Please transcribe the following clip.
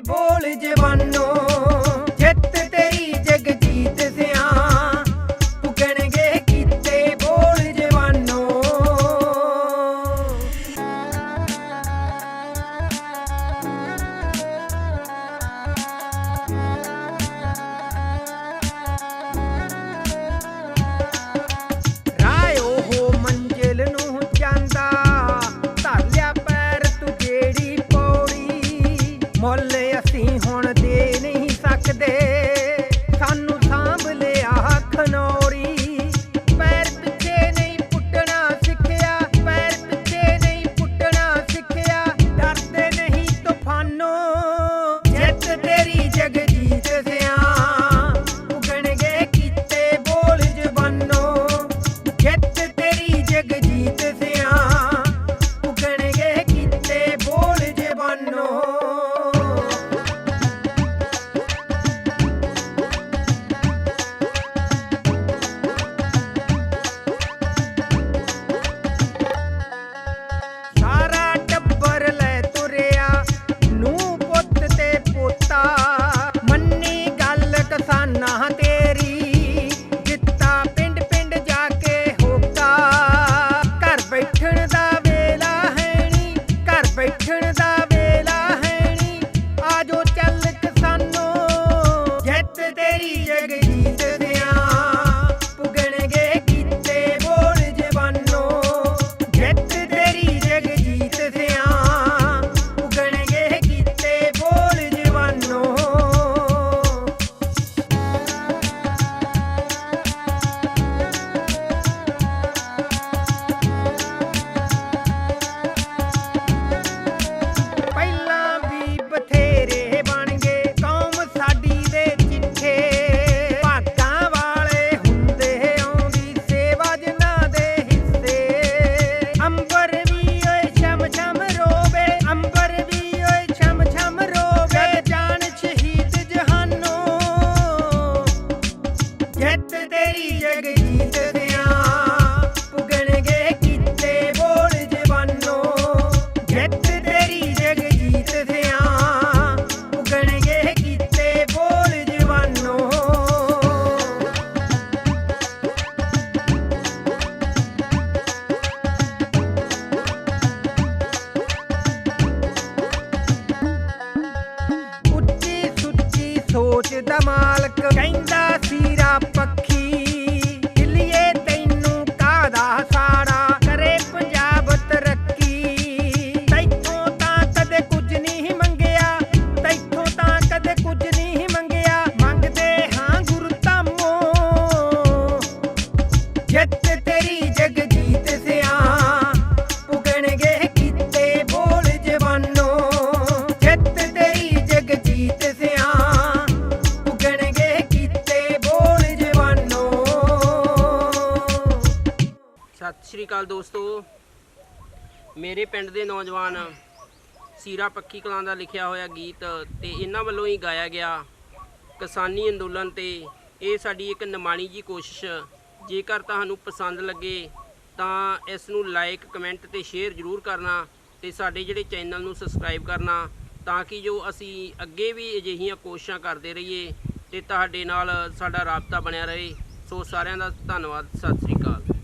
বোল যে বান্ন yegedi. Coach Damal ਸਤਿ ਸ਼੍ਰੀ ਅਕਾਲ ਦੋਸਤੋ। ਮੇਰੇ ਪਿੰਡ ਦੇ ਨੌਜਵਾਨ ਸੀਰਾ ਪੱਕੀ ਕਲਾਂ ਦਾ ਲਿਖਿਆ ਹੋਇਆ ਗੀਤ ਤੇ ਇਹਨਾਂ ਵੱਲੋਂ ਹੀ ਗਾਇਆ ਗਿਆ ਕਿਸਾਨੀ ਅੰਦੋਲਨ ਤੇ ਇਹ ਸਾਡੀ ਇੱਕ ਨਿਮਾਣੀ ਜੀ ਕੋਸ਼ਿਸ਼। ਜੇਕਰ ਤੁਹਾਨੂੰ ਪਸੰਦ ਲੱਗੇ ਤਾਂ ਇਸ ਨੂੰ ਲਾਈਕ ਕਮੈਂਟ ਤੇ ਸ਼ੇਅਰ ਜ਼ਰੂਰ ਕਰਨਾ ਤੇ ਸਾਡੇ ਜਿਹੜੇ ਚੈਨਲ ਨੂੰ ਸਬਸਕ੍ਰਾਈਬ ਕਰਨਾ ਤਾਂ ਕਿ ਜੋ ਅਸੀਂ ਅੱਗੇ ਵੀ ਅਜਿਹੀਆਂ ਕੋਸ਼ਿਸ਼ਾਂ ਕਰਦੇ ਰਹੀਏ ਤੇ ਤੁਹਾਡੇ ਨਾਲ ਸਾਡਾ ਰਾਬਤਾ ਬਣਿਆ ਰਹੇ। ਸੋ ਸਾਰਿਆਂ ਦਾ ਧੰਨਵਾਦ, ਸਤਿ ਸ੍ਰੀ ਅਕਾਲ।